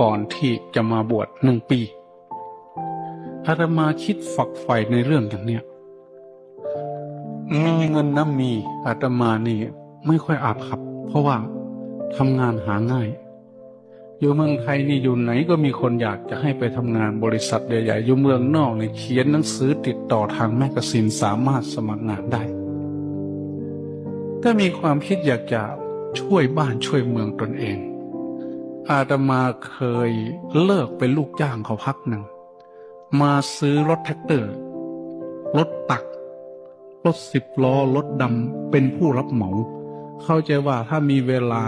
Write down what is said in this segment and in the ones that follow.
ก่อนที่จะมาบวชหนึ่งปีอาตมาคิดฝักใฝ่ในเรื่องอย่างเนี้ยมีเงินนะมีอาตมานี่ไม่ค่อยอาภัพเพราะว่าทำงานหาง่าย อยู่เมืองไทยนี่อยู่ไหนก็มีคนอยากจะให้ไปทำงานบริษัทใหญ่ๆอยู่เมืองนอกนี่เขียนหนังสือติดต่อทางแมกกาซีนสามารถสมัครงานได้ก็มีความคิดอยากจะช่วยบ้านช่วยเมืองตนเอง อาตมาเคยเลิกเป็นลูกจ้างเขาพักหนึ่ง มาซื้อรถแท็กเตอร์ รถตัก รถสิบล้อ รถดำ เป็นผู้รับเหมา เข้าใจว่าถ้ามีเวลา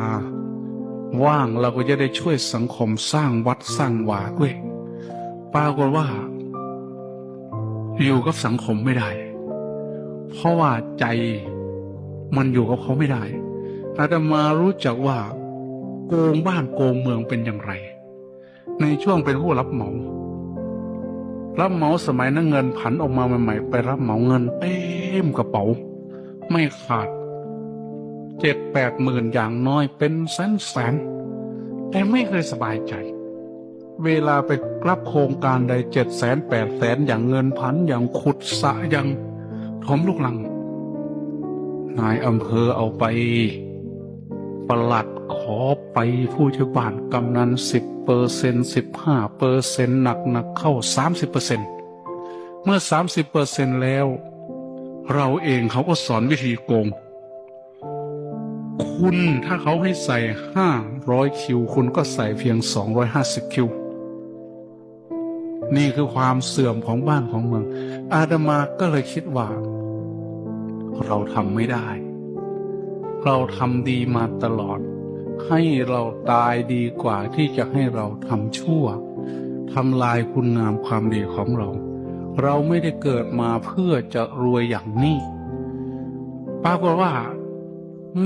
ว่างเราก็จะได้ช่วยสังคมสร้างวัดสร้างวาด้วยปรากฏว่า อยู่กับสังคมไม่ได้ เพราะว่าใจมันอยู่กับเขาไม่ได้อาตมารู้จักว่า โกงบ้านโกงเมืองเป็นอย่างไร ในช่วงเป็นผู้รับเหมา รับเหมาสมัยนั้นเงินผันออกมาใหม่ๆไปรับเหมาเงินเต็มกระเป๋า ไม่ขาดเจ็ดแปดหมื่นอย่างน้อยเป็นแสนแสนแต่ไม่เคยสบายใจ เวลาไปรับโครงการใดเจ็ดแสนแปดแสนอย่างเงินพันอย่างขุดสะอย่างถมลูกลัง นายอำเภอเอาไป ประหลัดขอไปผู้ช่วยบ้านกำนันสิบเปอร์เซ็นสิบห้าเปอร์เซ็นหนักหนักๆเข้าสามสิบเปอร์เซ็นเมื่อสามสิบเปอร์เซ็นแล้ว เราเองเขาก็สอนวิธีโกง คุณถ้าเขาให้ใส่ห้าร้อยคิว คุณก็ใส่เพียงสองร้อยห้าสิบคิว นี่คือความเสื่อมของบ้านของเมือง อาดามาก็เลยคิดว่า เราทำไม่ได้ เราทำดีมาตลอด ให้เราตายดีกว่าที่จะให้เราทำชั่วทำลายคุณงามความดีของเรา เราไม่ได้เกิดมาเพื่อจะรวยอย่างนี้ปรากฏว่า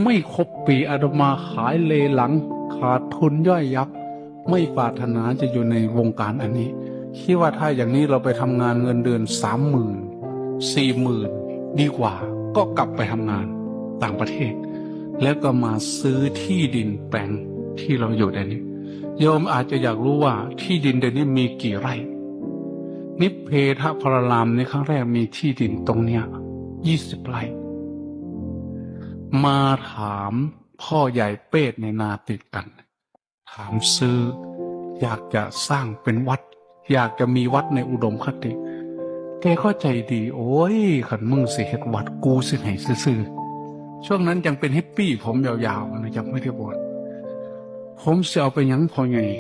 ไม่ครบปีอาดมาขายเลหลัง ขาดทุนย่อยยับ ไม่ปรารถนาจะอยู่ในวงการอันนี้คิดว่าถ้าอย่างนี้เราไปทำงานเงินเดือนสามหมื่นสี่หมื่นดีกว่า ก็กลับไปทำงานต่างประเทศ แล้วก็มาซื้อที่ดินแปลงที่เราอยู่ในนี้โยมอาจจะอยากรู้ว่าที่ดินเดี๋ยวนี้มีกี่ไร่ นิพเพทพรารามในครั้งแรกมีที่ดินตรงเนี้ยยี่สิบไร่มาถามพ่อใหญ่เป้ในนาติดกัน ถามซื้อ อยากจะสร้างเป็นวัด อยากจะมีวัดในอุดมคติ แกก็ใจดี โอ้ยขันมึงสิเฮ็ดวัดกูสิให้ซื่อๆ ช่วงนั้นยังเป็นฮิปปี้ผมยาวๆนะยังไม่ได้บวชผมจะเอาไปยังพอไง